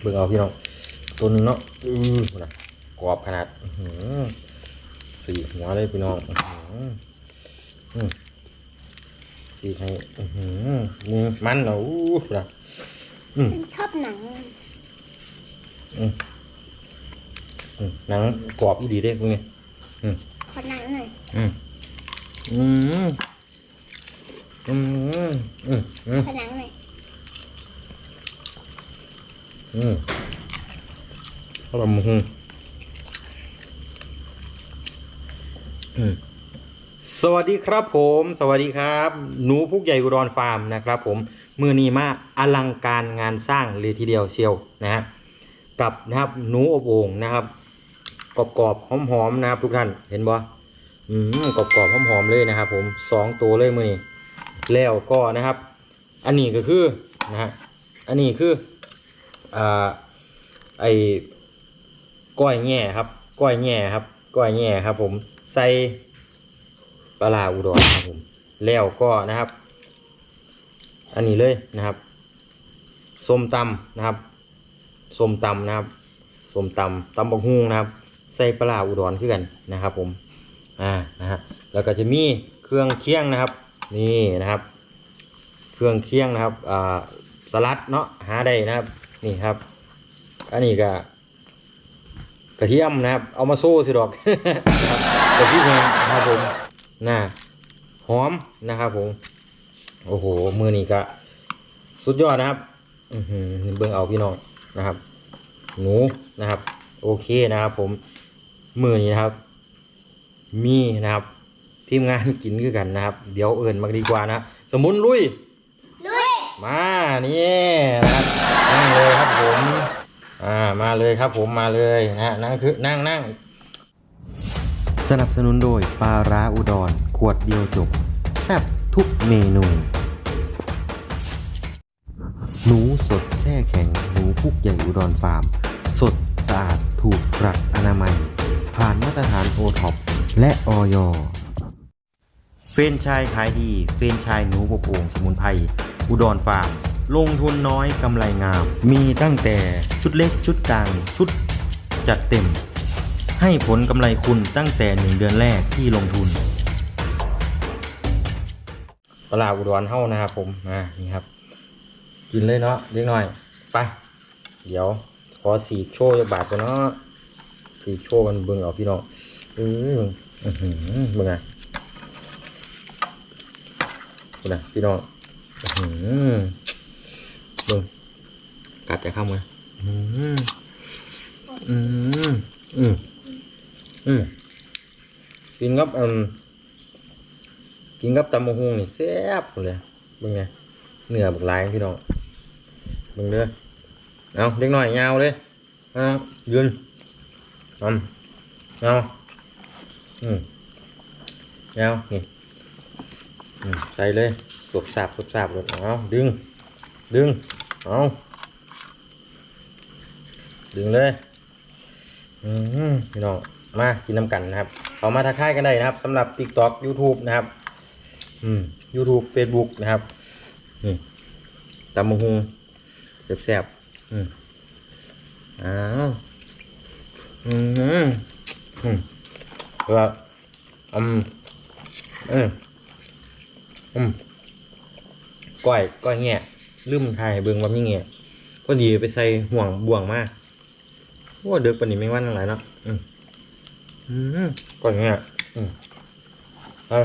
เบิ่งเอาพี่น้องตัวหนึงเนาะอือนะกรอบขนาดอื้อหือสี่หัวเลยพี่น้องอื้อหืออืมสี่ให้อื้อหือนี่มันเนาะอู้นะอืมชอบหนังอืมอืมหนังกรอบอีดีเด้พวกนี้ขอหนังหน่อยอืมอืมอืมอืมอืมขอหนังหน่อย อืมข้าวหมูอืมสวัสดีครับผม สวัสดีครับ หนูพุกใหญ่อุดรฟาร์มนะครับผมมือนี้มาอลังการงานสร้างเลยทีเดียวเชียวนะฮะกับนะครับหนูอบโอ่งนะครับกรอบๆหอมๆนะครับทุกท่านเห็นบ่อืมกรอบๆหอมๆเลยนะครับผมสองตัวเลยมือนี้แล้วก็นะครับ อันนี้ก็คือนะฮะอันนี้คือ อ่าไอ้ก้อยแง่ครับ ก้อยแง่ครับ ก้อยแง่ครับ ผมใส่ปลาอุดรครับผมแล้วก็นะครับ อันนี้เลยนะครับส้มตำนะครับส้มตำนะครับส้มตำตำบักฮุงนะครับ ใส่ปลาร้าอุดรขึ้นกันนะครับ ผมอ่านะฮะแล้วก็จะมีเครื่องเคียงนะครับ นี่นะครับ เครื่องเคียงนะครับอ่าสลัดเนาะหาได้นะครับ นี่ครับ อันนี้ก็กระเทียมนะครับ เอามาโซ่สิดอกกระเทียมนะครับผมน่าหอมนะครับผม โอ้โห มือนี้ก็สุดยอดนะครับอือหือเบิ่งเอาพี่น้องนะครับ หนูนะครับ โอเคนะครับ ผม มือนี้นะครับ มีนะครับ ทีมงานกินคือกันนะครับ เดี๋ยวเอิ่นมาดีกว่านะ สมุนลุย มานี่นะครับนั่งเลยครับผมอ่ามาเลยครับผมมาเลยนะนั่งคือนั่งนั่งสนับสนุนโดยปลาร้าอุดรขวดเดียวจบแซ่บทุกเมนู หนูสดแช่แข็งหนูพุกใหญ่อุดรฟาร์ม สดสะอาดถูกปรักอนามัย ผ่านมาตรฐานโอท็อปและออย เฟรนชายขายดี เฟรนชายหนูบกโอ่งสมุนไพร อุดรฟาร์ม ลงทุนน้อยกำไรงาม มีตั้งแต่ชุดเล็กชุดกลาง ชุดจัดเต็ม ให้ผลกำไรคุณตั้งแต่หนึ่งเดือนแรกที่ลงทุน ตลาดอุดรเฮ้านะครับผมอ่านี่ครับ กินเลยเนาะเล็กน้อย ไป เดี๋ยว ขอสีโชว์จะบาทกันเนาะสีโชว์มันเบิ่งเอาพี่น้องเอออื้อหือเบิ่งไง นะพี่น้องอื้อหือเบิ่งกัดจะเข้ามาอืมอืมอืมอืมกินกับอืมกินกับตำมะฮุงนี่แซ่บเลยเบิ่งไงเนื้อบักลายพี่น้องเบิ่งเด้อเอาเล็กน้อยยาวเลยเอายืนอืมเอาอืมยาวนี่อืม ใส่เลยสวบสาบสวบสาบเลยเอาดึง ดึง เอาดึงเลยอืมพี่น้องมากินน้ำกันนะครับเขามาทักทายกันได้นะครับสำหรับ TikTok YouTube นะครับ อืม YouTube Facebook นะครับนี่ตำมะฮุงแซ่บๆอืมอ้าวอืมอืมแล้วอืมอืม อืมก้อยก้อยแง่ลืมทายเบิ่งว่ามีแง่พอดีไปใส่ห่วงบ่วงมาว่าเด็กปนนี้ไม่งวันอะไรเนาะอืมอืมก้อยแง่อืมเอา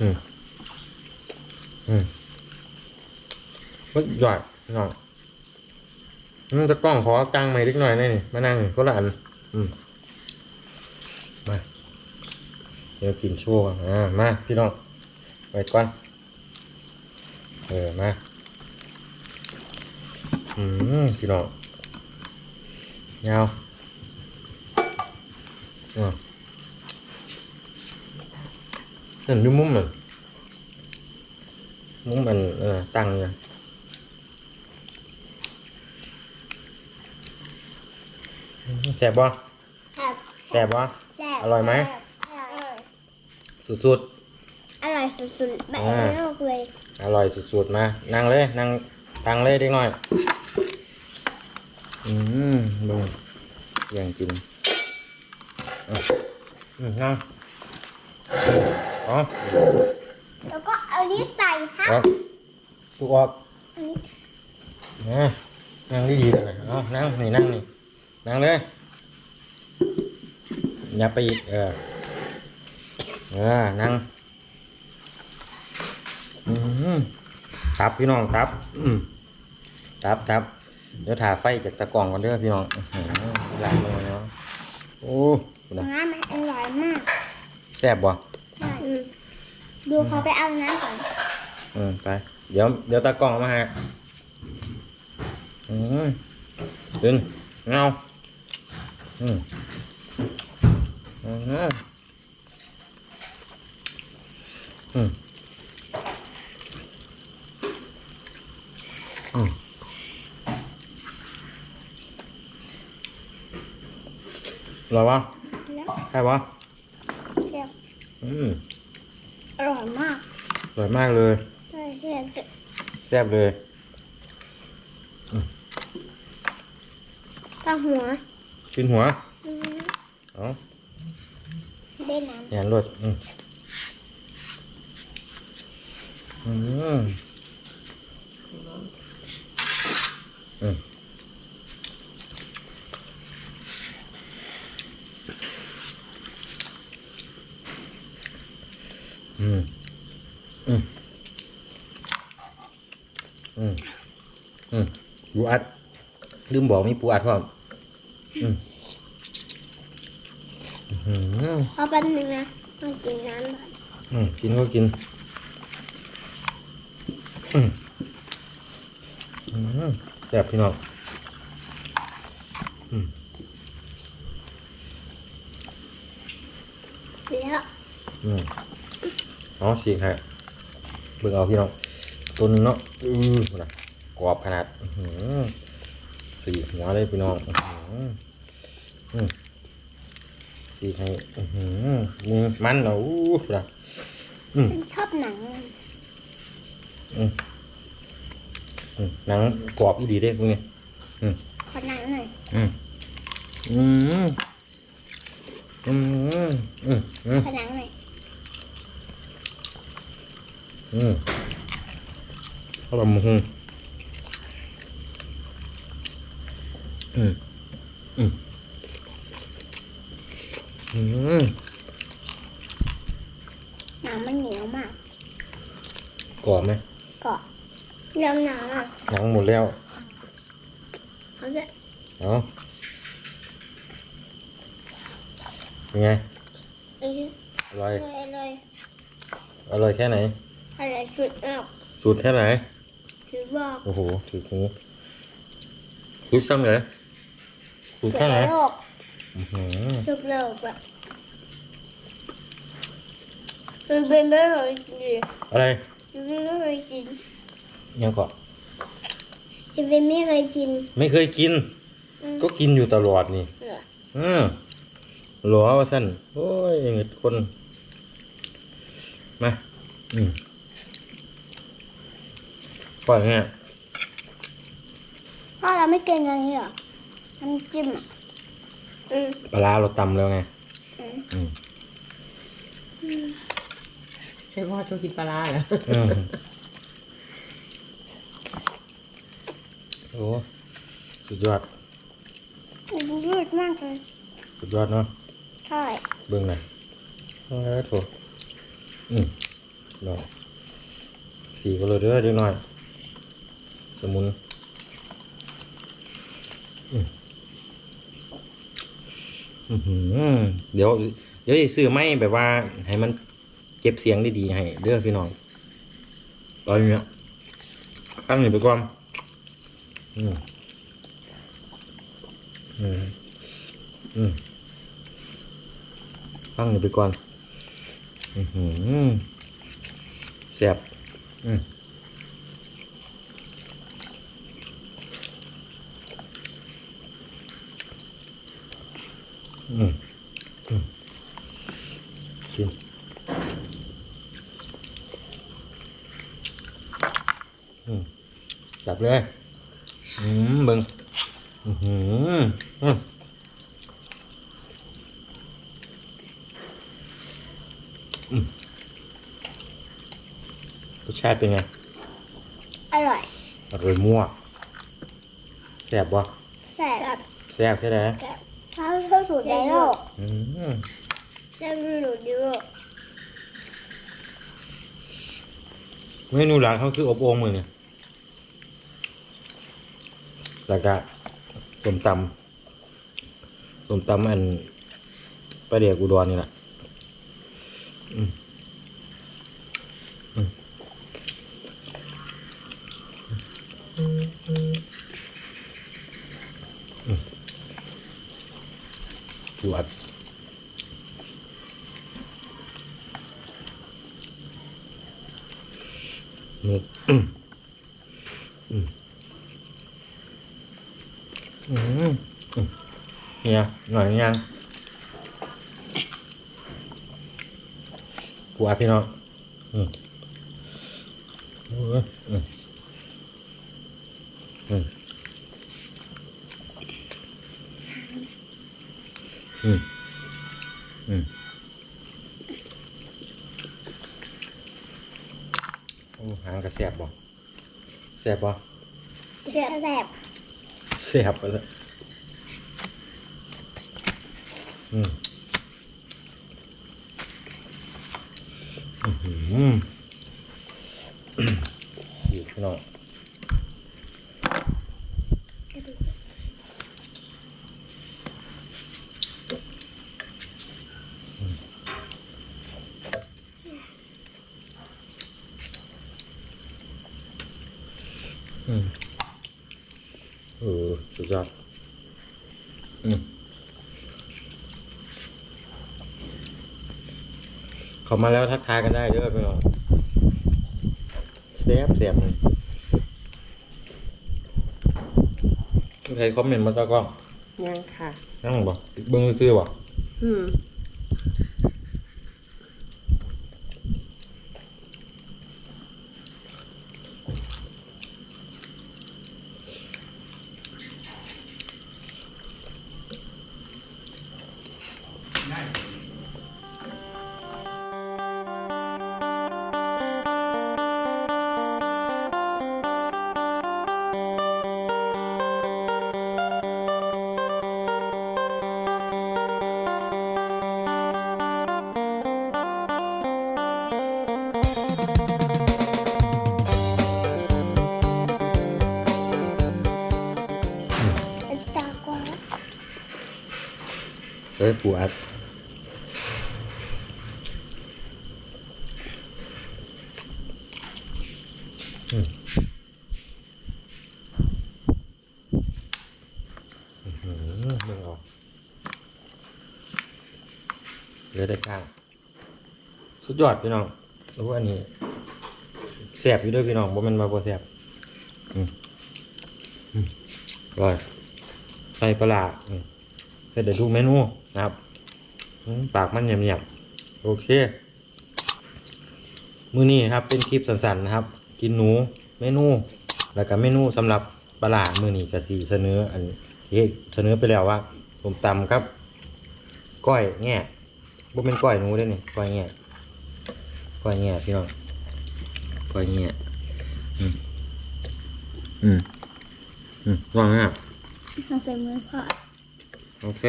อืมอืมก็ใหญ่หน่อยอืมตะกล้องขอกลางใหม่เล็กหน่อยนี่มานั่งคนละอันอืมมา เดี๋ยวกินชั่วก่อนอ่ามาพี่น้องไปก่อนเออมาอืมพี่น้องยาวอ่าเห็นดูมุมมันมุมมันเออตั้งเนี่ยแสบบ่ครับแสบบ่แซ่บอร่อยไหมอร่อย สุดอร่อยสุดๆแบบอ่าโลกเลยๆ อร่อยสุดๆ มา นั่งเลย นั่งตังเลยเด็กน้อย อืมเบิ่งแย่งกินเอาอืมนั่งอ๋อแล้วก็เอานี้ใส่ฮะเอาถูกออกอันนี้นะนั่งดีๆเลยเอานั่งนี่นั่งนี่ นั่งเลยอย่าไปอีกเออ เออนั่งอืมตับพี่น้องตับอืมตับตับเดี๋ยวถ่าไฟจากตะกล่องก่อนเด้อพี่น้องอื้อหือหลังเลยเนาะโอ้คุณนะน้ำมันอร่อยมากแซ่บบ่ใช่ดูเขาไปเอาน้ำก่อนอืมไปเดี๋ยวเดี๋ยวตากล้องเอามาให้อืมดึงเงาอืมอืม อืมอืมอร่อยวะแล้วใช่ปะเดี๋ยวอืมอร่อยมากอร่อยมากเลยใช่เดี๋ยวแซ่บเลยตาหัวชิ้นหัวอืมเอาได้น้แหนรสอืม อืมอืมอืมอืมอืมอืมปูอัด ลืมบอกมีปูอัดพร้อมอืมอืมเอาแป๊บนึงนะต้องกินน้ำก่อนอืมกินก็กิน แซ่บพี่น้องอืมแล้วอืมเอาสีกให้เบิ่งเอาพี่น้องตัวนึงเนาะอือนะกรอบขนาดสีหัวเลยพี่น้องอืมสีกให้มันเนาะอู้นะชอบหนัง หนังกรอบอีดีเด้พวกนี้ขอหนังหน่อยอืมอืมอืมอืมอืมขอหนังหน่อยอืมข้าวต้มหูอืมอืมอืมหนังมันเหนียวมากกรอบไหม ก็เริ่มหนังอะหนังหมดแล้วเขาจะเอาเป็นไงเอ้ยอร่อยอะไรอะไรอร่อยแค่ไหนอะไรสุดออกสูตรแค่ไหนคือบอกโอ้โหถือหูสูตรซ้ำเลยสูตรแค่ไหนโลกอื้อหือสุดโลกอะมันเป็นไม่เคยกินอะไรจะเป็นไม่เค ยกินยังเกาะจะเป็นไม่เคยกิน ไม่เคยกิน อืม ก็กินอยู่ตลอดนี่ เหรออืมหลัวว่าสั้นโอ้ยเงิดคน มา อืมปล่อยไงพ่อเราไม่เกินอย่างนี้เหรอน้ำจิ้มอะอืมปลาร้าเราตำแล้วไง อืมอืมใช่พ่อชอบกินปลาร้าเหรออืม โอ้สุดยอดมันยืดมากเลยสุดยอดเนาะใช่เบิ่งหน่อยเออโถอืมดอกสีก็เลยเด้อเด็กน้อย สมุนอืมอื้อหือเดี๋ยว เดี๋ยวจะซื้อไม้แบบว่า ให้มันเก็บเสียงได้ดีๆให้เด้อพี่น้องตอนนี้ยตั้งหนึ่งไปก่อนอืมอืมอืมตั้งหนึ่งไปก่อน อือหือแซ่บอืมอืมอืมกินอืมแจับเลย อืมเบิงอือหืออืมอืม รสชาติเป็นไง อร่อย อร่อยมั่วแซ่บบ่แซ่บแซ่บใช่ไหมแซ่บเขาชอบสูตรในโลกอืมแซ่บที่สุดในโลกเมนูหลังเขาคืออบโอ่งมือเนี่ยแล้วก็ส้มตำ ส้มตำอันปลาเดียกอุดรนี่แหละอืมอืมอืมจวดนี่อืมอืมอืมอืม เนี่ยหน่อยยังกูอาพี่น้องอืมโอ้ยอืมอืมอืมอืมโอ้หางกระแสบบ่แสบบ่แซ่บแซ่บแซ่บไปเลย อืมอื้อหืออยู่พี่น้องอืมเออสุดยอดอืม เข้ามาแล้วทักทายกันได้เด้อพี่น้องแซ่บแซ่บเลยมีใครคอมเมนต์มาตะกล้องยังค่ะนั่งบ่เบิ่งซื่อๆบ่อืมเป็ เอ้ยปูอัดอืมอื้ออเบิ่งเหลือแต่กลางสุดยอดพี่น้องรู้อันนี้แสบอยู่ด้วยพี่น้องบ่มันมาบ่แสบอืมอืมอร่อยใส่ปลาร้าอืมเสร็จเดี๋ยวดูเมนู นะครับอืมปากมันเหยียบๆโอเค มือนี้นะครับเป็นคลิปสั้นๆนะครับ กินหนูเมนู แล้วก็เมนูสำหรับปลาร้ามือนี้กะสีเสนออันที่เสนอไปแล้วว่าผมตำครับ ก้อยแง่บ่เป็นก้อยหนูเด้อนี่ก้อยแง่ก้อยแง่พี่น้องก้อยแง่อืมอืมอืมว่างอะทำใส่มือพ่อโอเค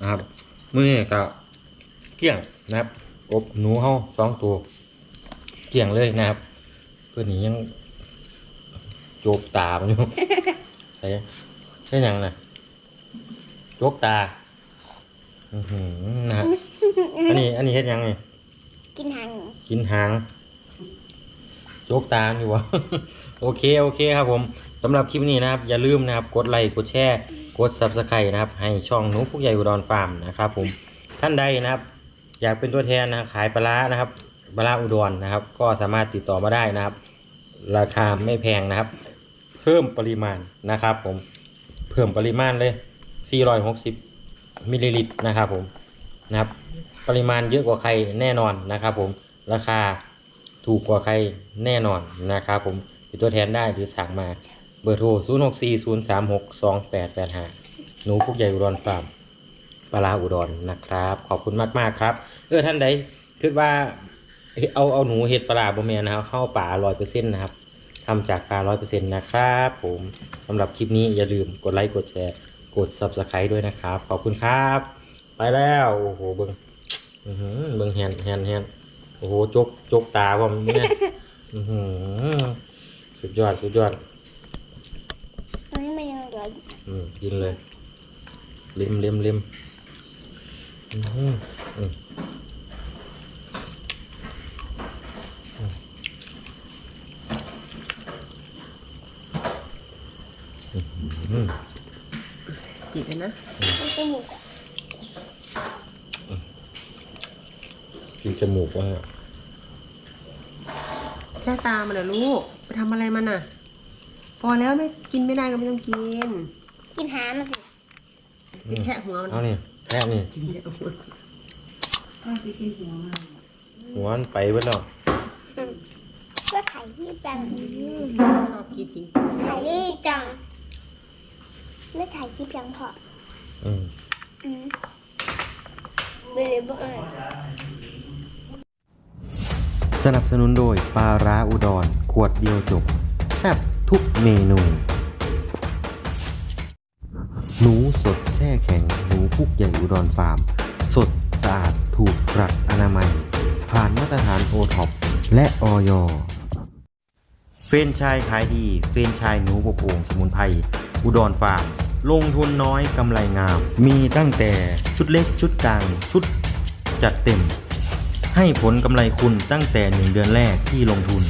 นะครับมื้อนี้ก็เกลี้ยงนะครับอบหนูเฮาสองตัวเกลี้ยงเลยนะครับเพื่อนนี้ยังโจกตามันอยู่ใช่ใช่ยังนะโจกตาอือหือนะฮะอันนี้ อันนี้เฮ็ดยังไงกินหาง กินหางโจกตามอยู่วะโอเค โอเคครับผม สำหรับคลิปนี้นะครับ อย่าลืมนะครับ กดไลค์กดแชร์กด subscribe นะครับ ให้ช่องหนุผู้ใหญ่อุดรฟาร์มนะครับผมท่านใดนะครับ อยากเป็นตัวแทนนะขายปลานะครับปลาร้าอุดรนะครับ ก็สามารถติดต่อมาได้นะครับ ราคาไม่แพงนะครับ เพิ่มปริมาณนะครับ ผมเพิ่มปริมาณเลย 460มิลลิลิตรนะครับ ผมนะครับ ปริมาณเยอะกว่าใครแน่นอนนะครับ ผมราคาถูกกว่าใครแน่นอนนะครับ ผมเป็นตัวแทนได้หรือสั่งมา เบอร์โทร 0 6 4 0 3 6 2 8 8 5 หนูพุกใหญ่อุดรฟาร์มปลาอุดรนะครับ ขอบคุณมากมากครับ เออท่านใดคิดว่าเอาเอาหนูเห็ดปลาบะเมียนะครับ เข้าป่าร้อยเปอร์เซ็นต์นะครับทำจากปลาร้อยเปอร์เซ็นต์นะครับผมสำหรับคลิปนี้อย่าลืมกดไลค์กดแชร์ กด subscribe ด้วยนะครับ ขอบคุณครับ ไปแล้ว โอ้โหเบิ้งอื้อหือเบิ้งแฮนแฮนแฮนโอ้โหจกจกตาผมเนี่ยสุดยอด สุดยอด ตอนนี้มันยังเหลื อืมกินเลยเล็มเล็มเล็มอื้อหืออืมจิบเลยนะมันจมูกอะกินจมูกว่าแค่ตามันเหรอลูก ไปทำอะไรมันอะ พอแล้วไม่กินไม่ได้ก็ไม่ต้องกิน กินหามันสิกินแค่หัวมันเอานี่แค่นี่กินแค่หัวหัวมันไปเบิดแล้วก็ไข่ที่จังชอบกินจริงไข่ที่จังไม่ไข่ที่จังพออืมอืมไปเลยบ่เอ่ยสนับสนุนโดยปลาร้าอุดร ขวดเดียวจบ แซ่บทุกเมนู หนูสดแช่แข็ง หนูพุกใหญ่อุดรฟาร์ม สดสะอาดถูกปรักอนามัย ผ่านมาตรฐานโอท็อปและออยเฟรนชายขายดี เฟรนชายหนูบกโอ่งสมุนไพรอุดรฟาร์ม ลงทุนน้อยกำไรงาม มีตั้งแต่ชุดเล็กชุดกลาง ชุดจัดเต็ม ให้ผลกำไรคุณตั้งแต่1เดือนแรกที่ลงทุน